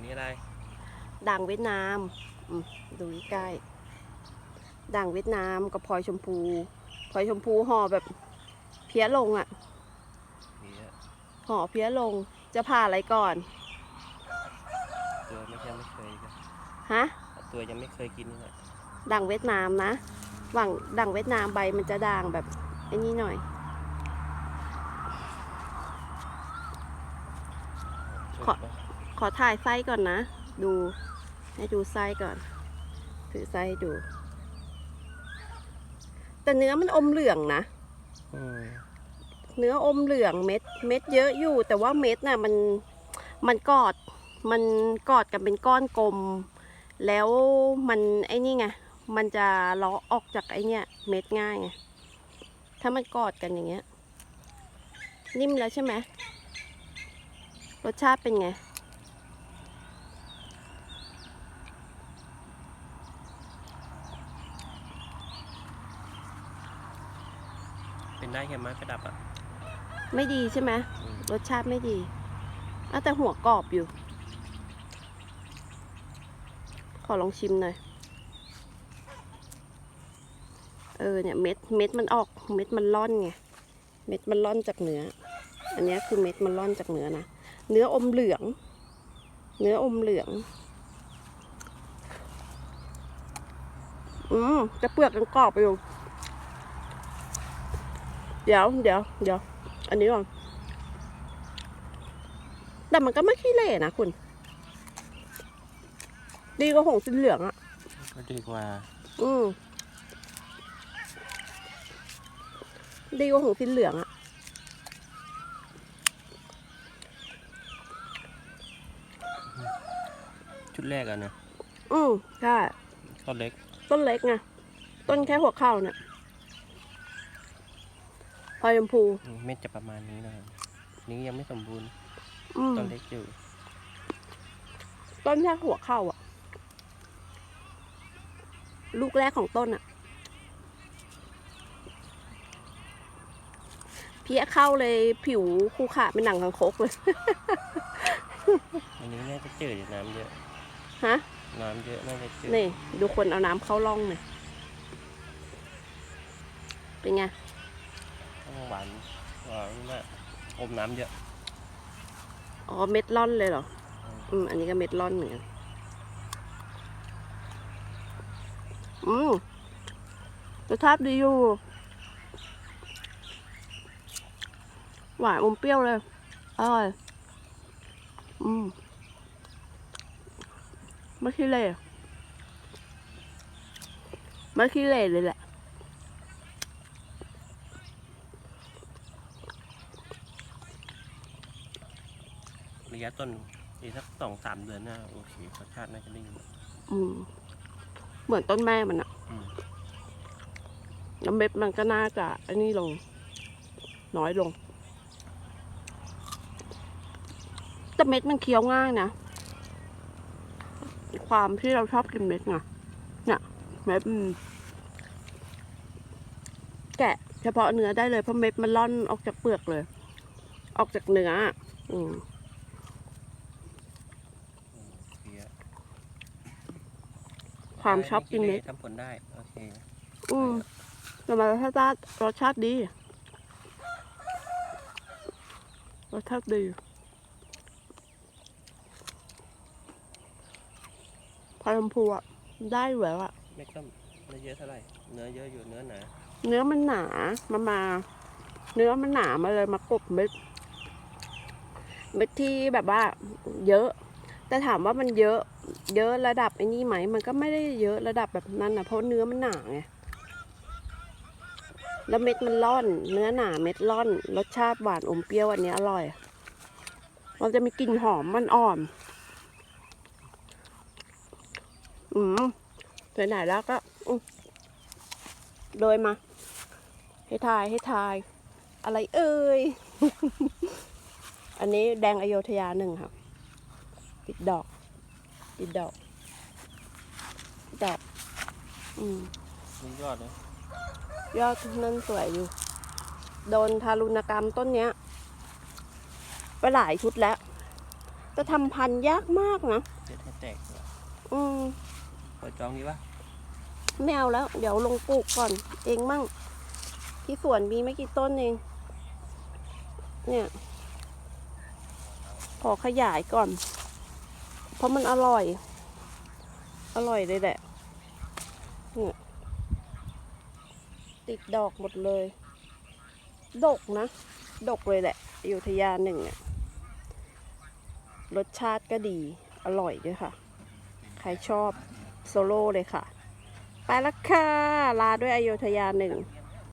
นนี้อะไร ด่างเวียดนามอืมดูใกล้ๆด่างเวียดนามกับพลอยชมพูพลอยชมพูห่อแบบเพี้ยลงอะ่ะนี่อะห่อเพี้ยลงจะผ่าอะไรก่อน ตัวไม่ยังไม่เคยนะฮะตัวยังไม่เคยกินนี่แหละด่างเวียดนามนะหว่างด่างเวียดนามใบมันจะด่างแบบไอ้นี่หน่อย ขอ สุกปะ ขอถ่ายไส้ก่อนนะ ดูให้ดูไส้ก่อน ถือไส้ดู แต่เนื้อมันอมเหลืองนะเนื้ออมเหลืองเม็ด เม็ดเยอะอยู่ แต่ว่าเม็ดน่ะมันมันกอด มันกอดกันเป็นก้อนกลม แล้วมันไอ้นี่ไงมันจะเลาะออกจากไอ้เนี่ยเม็ดง่ายไงถ้ามันกอดกันอย่างเงี้ย นิ่มแล้วใช่ไหมรสชาติเป็นไง นได้แค่ไม้ประดับอะ ไม่ดีใช่ไหมอืม รสชาติไม่ดีอะแต่หัวกรอบอยู่ ขอลองชิมหน่อย เออเนี่ยเม็ดเม็ดมันออกเม็ดมันร่อนไง เม็ดมันร่อนจากเนื้อ อันเนี้ยคือเม็ดมันร่อนจากเนื้อนะ เนื้ออมเหลือง เนื้ออมเหลือง อืมจะเปลือกยังกรอบอยู่เดี๋ยวเดี๋ยวเดี๋ยวอันนี้ก่อนแต่มันก็ไม่ขี้เหร่นะคุณ ดีกว่าหงสีเหลืองอะ่ะก็ดีกว่า อืมดีกว่าหงสีเหลืองอะ่ะชุดแรกอะนะอืมใช่ก็เล็ก ต้นเล็กไงต้นแค่หัวเข่าเนี่ย พลอยชมพูอืมเม็ดจะประมาณนี้นะครับนี้ยังไม่สมบูรณ์อืมต้นเล็กอยู่ ต้นแค่หัวเข่าอะลูกแรกของต้นอะเพี้ยเข้าเลยผิวคู่ขาเป็นหนังคังคกเลย อันนี้น่าจะจืดอยู่น้ำเยอะ ฮะ น้ำเยอะน่าจะจืดนี่ ดูคนเอาน้ำเข้าร่องหน่อยเป็นไงต้อง หวานหวานมากอมน้ำเยอะ อ๋อเม็ดร่อนเลยเหรอ อืม อันนี้ก็เม็ดร่อนเหมือนกันอืมรสชาติดีอยู่ หวานอมเปรี้ยวเลย อร่อย อืม ไม่ขี้เหร่ไม่ขี้เหร่เลยแหละ ระยะต้นอีกสักสองสามเดือนน่าโอเครสชาติน่าจะได้อยู่อืม เหมือนต้นแม่มันอะอืมน้ำเม็ดมันก็น่าจะอันนี้ลง น้อยลง แต่เม็ดมันเคี้ยวง่ายนะ ความที่เราชอบกินเม็ดไงเนี่ยเม็ดมันแกะ เฉพาะเนื้อได้เลยเพราะเม็ดมันล่อนออกจากเปลือกเลย ออกจากเนื้ออะอืม เพี้ย ความชอบกินเม็ดทำผลได้ โอเค อืมแต่มันรสชาติรสชาติดีรสชาติดีพาลมพูอะได้อยู่แล้วอะไม่ก็ไม่เยอะเท่าไหร่ เนื้อเยอะอยู่เนื้อหนา เนื้อมันหนามามา เนื้อมันหนามาเลยมากบเม็ดเม็ดที่แบบว่า เยอะ แต่ถามว่ามันเยอะเยอะระดับไอ้นี่ไหม มันก็ไม่ได้เยอะระดับแบบนั้นนะเพราะเนื้อมันหนาไงแล้วเม็ดมันร่อน เนื้อหนาเม็ดร่อน รสชาติหวานอมเปรี้ยวอันนี้อร่อย เราจะมีกลิ่นหอมมันอ่อน อืมไหนๆแล้วก็โดยมา ให้ทายให้ทาย อะไรเอ่ย อันนี้แดงอโยธยาหนึ่งค่ะ ติดดอก ติดดอกติดดอก อืมนี่ยอดเลยยอดนั่นสวยอยู่ โดนทารุณกรรมต้นเนี้ยไปหลายชุดแล้ว จะทำพันธุ์ยากมากนะเด็ดให้แตกเลยอืมเปิดจองดีปะไม่เอาแล้ว เดี๋ยวลงปลูกก่อน เองมั่ง ที่สวนมีไม่กี่ต้นเอง เนี่ย ขอขยายก่อน เพราะมันอร่อย อร่อยเลยแหละนี่ติดดอกหมดเลย ดกนะ ดกเลยแหละอยุธยาหนึ่งเนี่ยรสชาติก็ดี อร่อยด้วยค่ะ ใครชอบโซโล่เลยค่ะ ไปละค่ะ ลาด้วยอโยธยาหนึ่ง